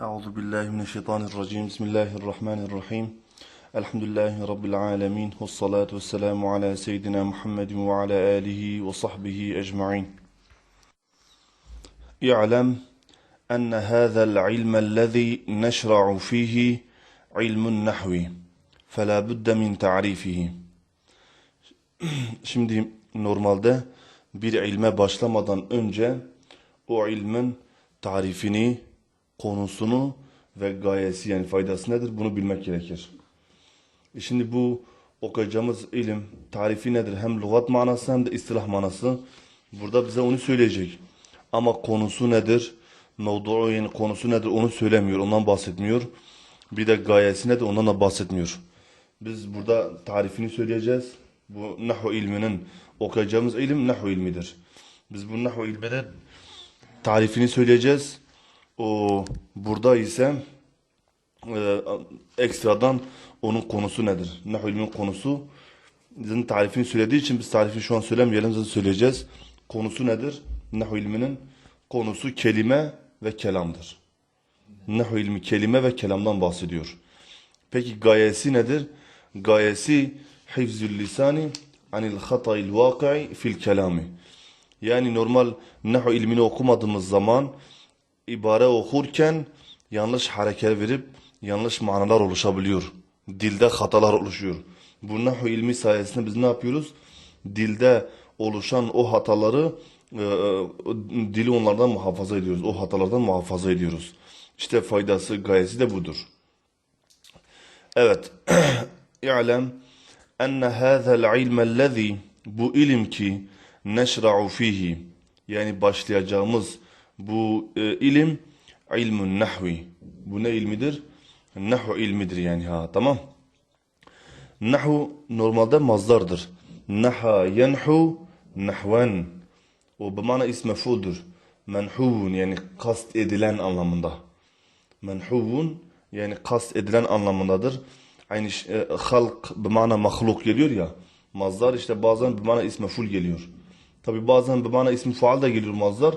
أعوذ بالله من الشيطان الرجيم. بسم الله الرحمن الرحيم. الحمد لله رب العالمين والصلاة والسلام على سيدنا محمد وعلى آله وصحبه أجمعين. اعلم أن هذا العلم الذي نشرع فيه علم النحو فلا بد من تعريفه. Şimdi normalde bir ilme başlamadan önce o ilmin tarifini, konusunu ve gayesi yani faydası nedir bunu bilmek gerekir. E Şimdi bu okuyacağımız ilim tarifi nedir? Hem lügat manası hem de istilah manası. Burada bize onu söyleyecek. Ama konusu nedir? Mevduu yani konusu nedir onu söylemiyor. Ondan bahsetmiyor. Bir de gayesi nedir ondan da bahsetmiyor. Biz burada tarifini söyleyeceğiz. Bu nahu ilminin okuyacağımız ilim nahu ilmidir. Biz bu nahu ilminin tarifini söyleyeceğiz. O burada ise e, ekstradan onun konusu nedir? İlmin konusu bizim tarifini söylediği için biz tarifini şu an söylemeyelim zaten söyleyeceğiz. Konusu nedir? Nahu ilminin konusu kelime ve kelamdır. Nahu ilmi kelime ve kelamdan bahsediyor. Peki gayesi nedir? Gayesi hifzül lisani anil hata'il vaki'i fil kelami. Yani normal nahu ilmini okumadığımız zaman ibare okurken yanlış hareket verip yanlış manalar oluşabiliyor. Dilde hatalar oluşuyor. Bu nahu ilmi sayesinde biz ne yapıyoruz? Dilde oluşan o hataları e, e, dili onlardan muhafaza ediyoruz. O hatalardan muhafaza ediyoruz. İşte faydası, gayesi de budur. Evet. İ'lem enne hâzel ilmellezî bu ilim ki neşra'u fihi yani başlayacağımız bu e, ilim ilmun nahvi. Bu ne ilmidir? Nahu ilmidir yani ha tamam. Nahu normalde mazdardır. Naha yenhu nahven. O bu mana ismi mef'uldur. Menhuvun yani kast edilen anlamında. Menhuvun yani kast edilen anlamındadır. Aynı e, halk bir mana mahluk geliyor ya. Mazdar işte bazen bir mana ismi ful geliyor. Tabi bazen bir mana ismi faal da geliyor mazdar.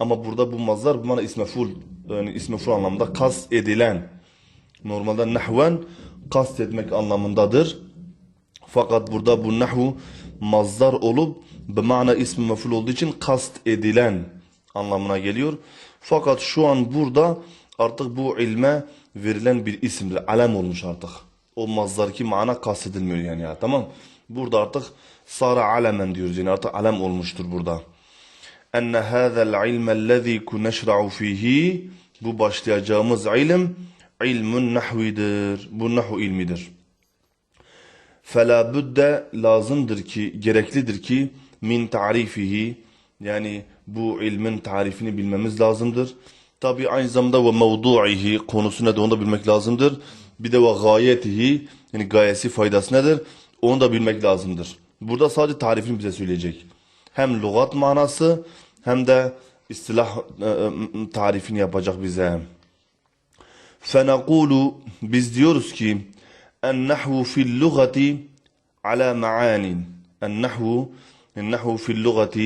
Ama burada bu mazdar bir mana ismi ful yani ismi ful anlamında kast edilen. Normalde nahven kast etmek anlamındadır. Fakat burada bu nahvu mazdar olup bir mana ismi meful olduğu için kast edilen anlamına geliyor. Fakat şu an burada artık bu ilme verilen bir isimdir. Alem olmuş artık. O mazdar mana kastedilmiyor yani ya tamam. Burada artık sara alemen diyoruz yani artık alem olmuştur burada. Enne hâzel ilmellezî kuneşra'u fihi bu başlayacağımız ilim ilmun nahvidir. Bu nahu ilmidir. Fela budde lazımdır ki, gereklidir ki min tarifihi yani bu ilmin tarifini bilmemiz lazımdır. Tabi aynı zamanda ve mevdu'ihi konusu nedir onu da bilmek lazımdır. Bir de ve gayetihi yani gayesi faydası nedir onu da bilmek lazımdır. Burada sadece tarifini bize söyleyecek. Hem lügat manası hem de istilah e, e, tarifini yapacak bize. فَنَقُولُ Biz diyoruz ki النحو في اللغة على معان النحو النحو في اللغة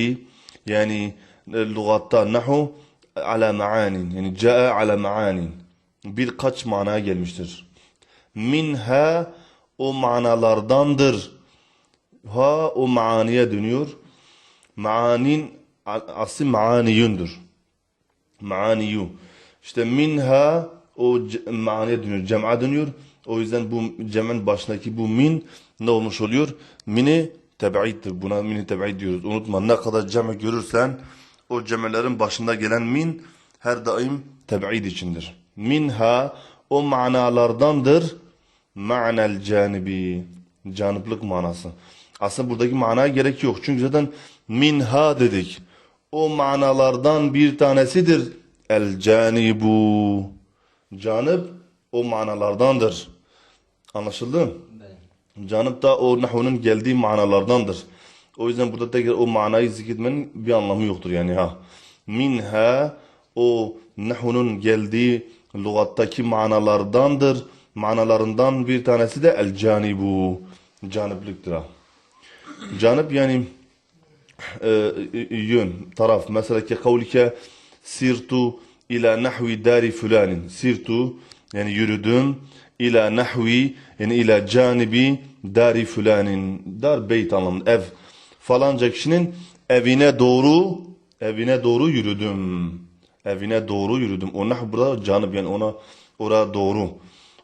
يعني lügatta nahu ala maanin yani caa ala maanin birkaç manaya gelmiştir. Minha o manalardandır. Ha o maaniye dönüyor. Maanin aslı maaniyündür. Maaniyu. İşte minha o maniye dönüyor. Cem'a dönüyor. O yüzden bu cem'in başındaki bu min ne olmuş oluyor? Mini tebaittir. Buna mini tebait diyoruz. Unutma ne kadar cem'i görürsen o cem'lerin başında gelen min her daim teb'id içindir. Minha o manalardandır. Ma'nel canibi. Canıplık manası. Aslında buradaki manaya gerek yok. Çünkü zaten minha dedik. O manalardan bir tanesidir. El canibu. Canıp o manalardandır. Anlaşıldı mı? Canıp da o nahvunun geldiği manalardandır. O yüzden burada tekrar o manayı zikretmenin bir anlamı yoktur yani ha. Minha o nahvunun geldiği lügattaki manalardandır. Manalarından bir tanesi de el canibu. Canipliktir ha. Canip yani yön, taraf. Mesela ki kavlike sirtu ila nahvi dari fulanin. Sirtu yani yürüdüm ila nahvi yani ila canibi dari fulanin. Dar beyt anlamında ev. Falanca kişinin evine doğru evine doğru yürüdüm. Evine doğru yürüdüm. O nah burada canib yani ona oraya doğru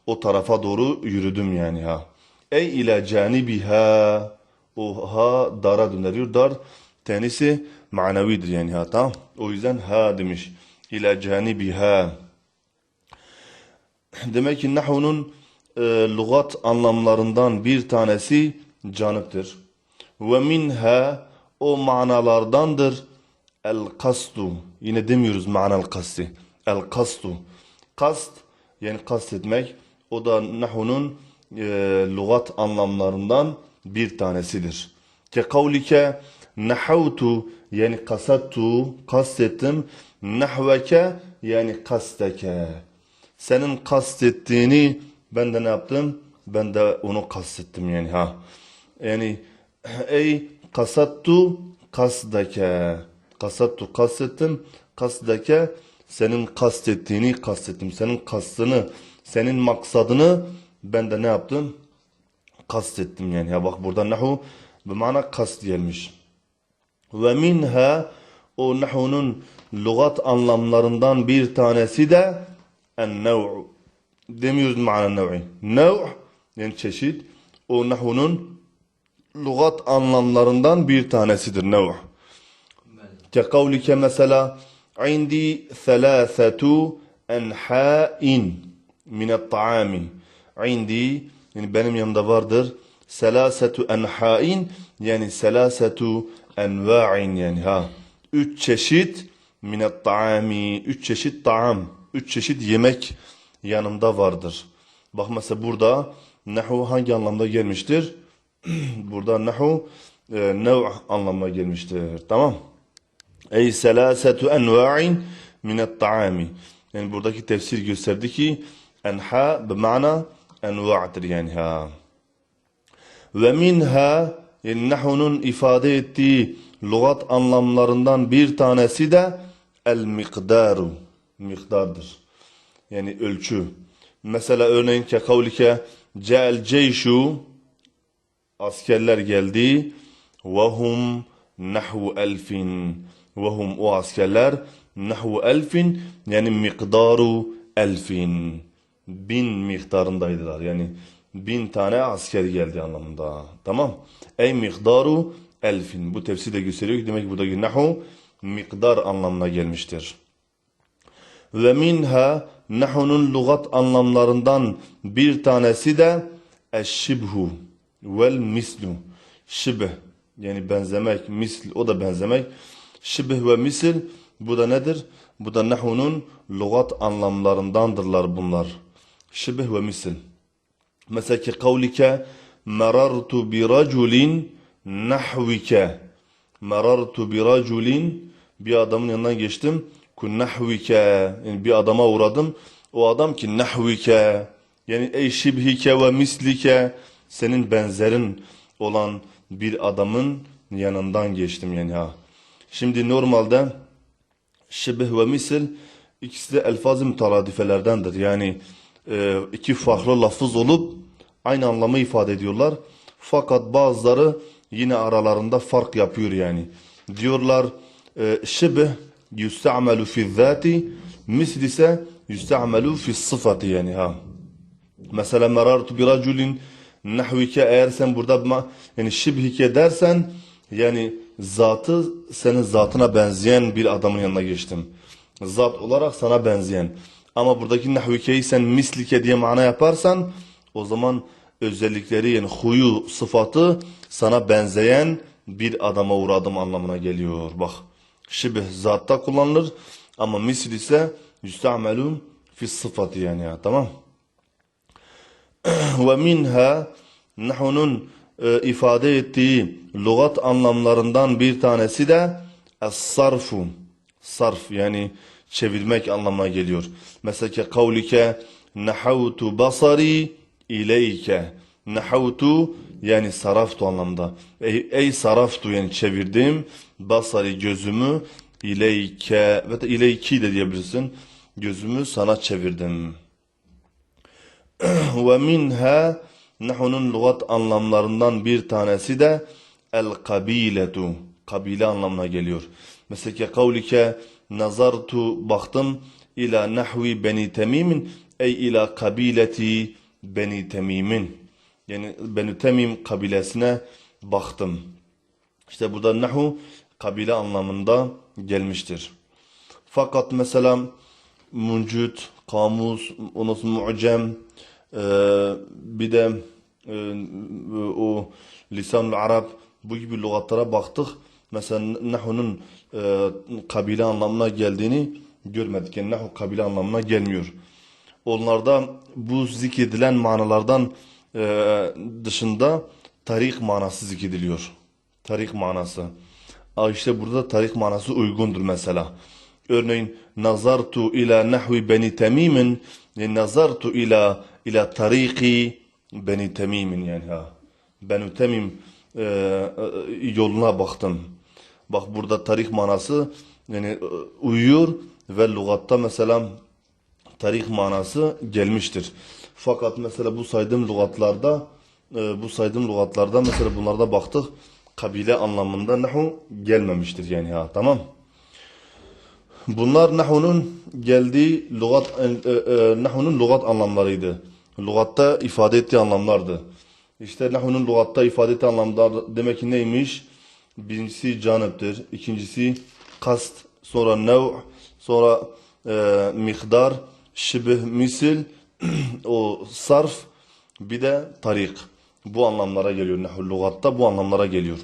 o tarafa doğru yürüdüm yani ha. Ey ila canibiha o ha dara döneriyor. Dar tenisi manavidir yani ha tamam. O yüzden ha demiş. İla canibiha. Demek ki nahvunun e, lügat anlamlarından bir tanesi canıktır. Ve minha o manalardandır el kastu. Yine demiyoruz manal kasti. El kastu. Kast yani kastetmek o da nahvunun e, lügat anlamlarından bir tanesidir. Ke kavlike nahavtu yani kasattu kastettim nahveke yani kasteke senin kastettiğini ben de ne yaptım? Ben de onu kastettim yani ha. Yani ey kasattu kasdake. Kasattu kastettim. Kasdake senin kastettiğini kastettim. Senin kastını, senin maksadını ben de ne yaptım? Kastettim yani. Ya bak burada nahu bir mana kast gelmiş. Ve minha o nahunun lügat anlamlarından bir tanesi de en-nev'u. Demiyoruz mana nev'i. Nev' yani çeşit o nahunun lügat anlamlarından bir tanesidir nev'. Kekavlike mesela indi thalâthetu enhâin minet ta'ami. Indi yani benim yanımda vardır selasetu enhain yani selasetu enva'in yani ha üç çeşit minet taami üç çeşit taam üç çeşit yemek yanımda vardır. Bak mesela burada nahu hangi anlamda gelmiştir? burada nahu e, nev anlamına gelmiştir. Tamam. Ey selasetu enva'in minet taami. Yani buradaki tefsir gösterdi ki enha bimana enva'dır yani ha. Ve minha nahunun ifade ettiği lügat anlamlarından bir tanesi de el mikdaru. Miktardır. Yani ölçü. Mesela örneğin ke kavlike ce'el ceyşu askerler geldi ve hum nahvu elfin ve hum o askerler nahvu elfin yani mikdaru elfin bin miktarındaydılar yani bin tane asker geldi anlamında tamam ey mikdaru elfin bu tefsir de gösteriyor ki demek ki buradaki nahu miktar anlamına gelmiştir ve minha nahunun lügat anlamlarından bir tanesi de eşşibhu vel mislu şibh yani benzemek misl o da benzemek şibh ve misil bu da nedir? Bu da nahunun lügat anlamlarındandırlar bunlar. Şibh ve misil. Mesela ki kavlike merartu bi raculin nahvike merartu bi raculin. Bir adamın yanından geçtim. Kun nahvike yani bir adama uğradım. O adam ki nahvike yani ey şibhike ve mislike. Senin benzerin olan bir adamın yanından geçtim yani ha. Şimdi normalde şibh ve misil ikisi de elfaz-ı müteradifelerdendir. Yani iki farklı lafız olup aynı anlamı ifade ediyorlar. Fakat bazıları yine aralarında fark yapıyor yani. Diyorlar e, şibh yusta'melu fi zati misl ise yusta'melu fi sıfatı yani ha. Mesela merartu bir raculin nahvike eğer sen burada yani şibhike dersen yani zatı senin zatına benzeyen bir adamın yanına geçtim. Zat olarak sana benzeyen. Ama buradaki nahvikeyi sen mislike diye mana yaparsan o zaman özellikleri yani huyu sıfatı sana benzeyen bir adama uğradım anlamına geliyor. Bak şibh zatta kullanılır ama misl ise yüste'amelun fi sıfatı yani ya tamam. Ve minha nahunun e, ifade ettiği lügat anlamlarından bir tanesi de es-sarfu. Sarf yani çevirmek anlamına geliyor. Mesela ki kavlike nahavtu basari ileyke. Nahavtu yani saraftu anlamda. Ey, ey saraftu yani çevirdim basari gözümü ileyke ve de ileyki de diyebilirsin. Gözümü sana çevirdim. Ve minha nahunun lügat anlamlarından bir tanesi de el kabiletu. Kabile anlamına geliyor. Mesela ki kavlike nazartu baktım ila nahvi beni temimin ey ila kabileti beni temimin. Yani beni temim kabilesine baktım. İşte burada nahu kabile anlamında gelmiştir. Fakat mesela muncut, kamus, sonra mu'cem, e, bir de e, o lisan Arap bu gibi lügatlara baktık. Mesela nahunun e, kabile anlamına geldiğini görmedik. Yani nahu kabile anlamına gelmiyor. Onlarda bu zikredilen manalardan e, dışında tarik manası zikrediliyor. Tarik manası. Aa işte burada tarik manası uygundur mesela. Örneğin nazartu ila nahvi beni temimin yani nazartu ila ila tariki beni temimin yani ha. Beni temim e, e, yoluna baktım. Bak burada tarik manası yani e, uyuyor ve lügatta mesela tarih manası gelmiştir. Fakat mesela bu saydığım lügatlarda e, bu saydığım lügatlarda mesela bunlarda baktık kabile anlamında nahu gelmemiştir yani ha tamam. Bunlar nahunun geldiği lügat e, e, nahunun lügat anlamlarıydı. Lügatta ifade ettiği anlamlardı. İşte nahunun lügatta ifade ettiği anlamlar demek ki neymiş? Birincisi canıptır, ikincisi kast, sonra nev, sonra e, miktar, şibih, misil, o sarf, bir de tarik. Bu anlamlara geliyor. Nahul lügatta bu anlamlara geliyor.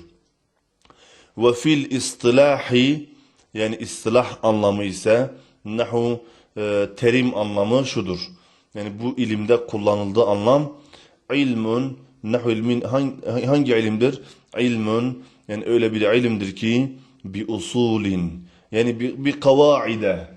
Ve fil istilahi yani istilah anlamı ise nahu e, terim anlamı şudur. Yani bu ilimde kullanıldığı anlam ilmun nahu ilmin hangi, hangi ilimdir? İlmun yani öyle bir ilimdir ki bi usulin yani bir, bir kavaide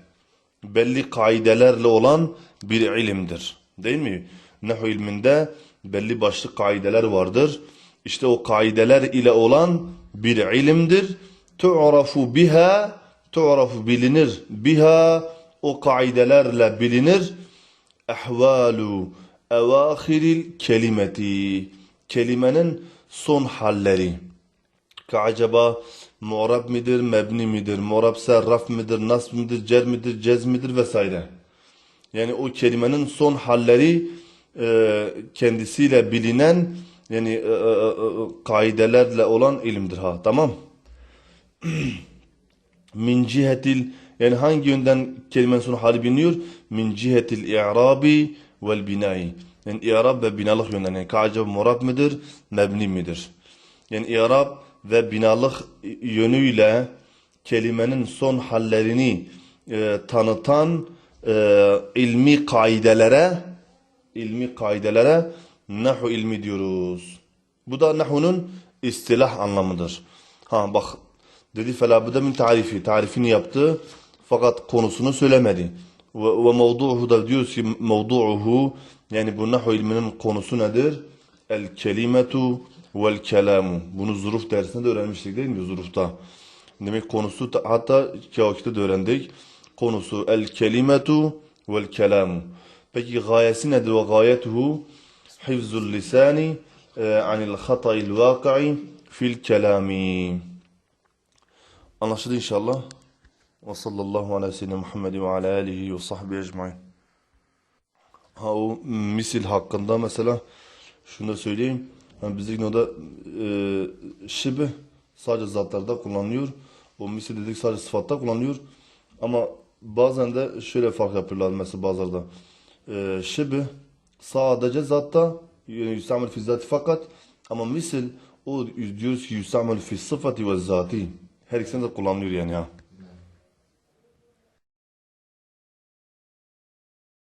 belli kaidelerle olan bir ilimdir. Değil mi? Nahu ilminde belli başlı kaideler vardır. İşte o kaideler ile olan bir ilimdir. Tu'rafu biha, tu'rafu bilinir. Biha, o kaidelerle bilinir. Ehvalu, evahiril kelimeti. Kelimenin son halleri. Ki acaba mu'rab midir, mebni midir, mu'rabse raf midir, nasb midir, cer midir, cez midir vesaire. Yani o kelimenin son halleri e, kendisiyle bilinen yani e, e, e, kaidelerle olan ilimdir ha tamam. Min cihetil yani hangi yönden kelimenin son hali biliniyor? Min cihetil i'rabi vel binai. Yani i'rab ve binalık yönden. Yani acaba murab midir, mebni midir? Yani i'rab ve binalık yönüyle kelimenin son hallerini e, tanıtan e, ilmi kaidelere ilmi kaidelere nahu ilmi diyoruz. Bu da nahunun istilah anlamıdır. Ha bak dedi felabüde min tarifi. Tarifini yaptı fakat konusunu söylemedi. Ve, ve mevdu'uhu da diyoruz ki mevdu'uhu yani bu nahu ilminin konusu nedir? El kelimetu vel kelamu. Bunu zuruf dersinde de öğrenmiştik değil mi? Zurufta. Demek konusu hatta kavakitte de öğrendik. Konusu el kelimetu vel kelamu. Peki gayesi nedir? Ve gayetuhu hifzul lisani e, anil hatayil vaki'i fil kelami. Anlaşıldı inşallah. Ve sallallahu ala seyyidina Muhammed ve ala alihi ve sahbihi ecmain. Ha o misil hakkında mesela şunu da söyleyeyim. Yani bizdeki noda e, şibih sadece zatlarda kullanılıyor. O misil dedik sadece sıfatta kullanılıyor. Ama bazen de şöyle fark yapıyorlar mesela bazılarda. E, şibih sadece zatta yani yüstamel fi zati fakat ama misil o diyoruz ki yüstamel fi sıfati ve zati. Her ikisinde de kullanılıyor yani ya.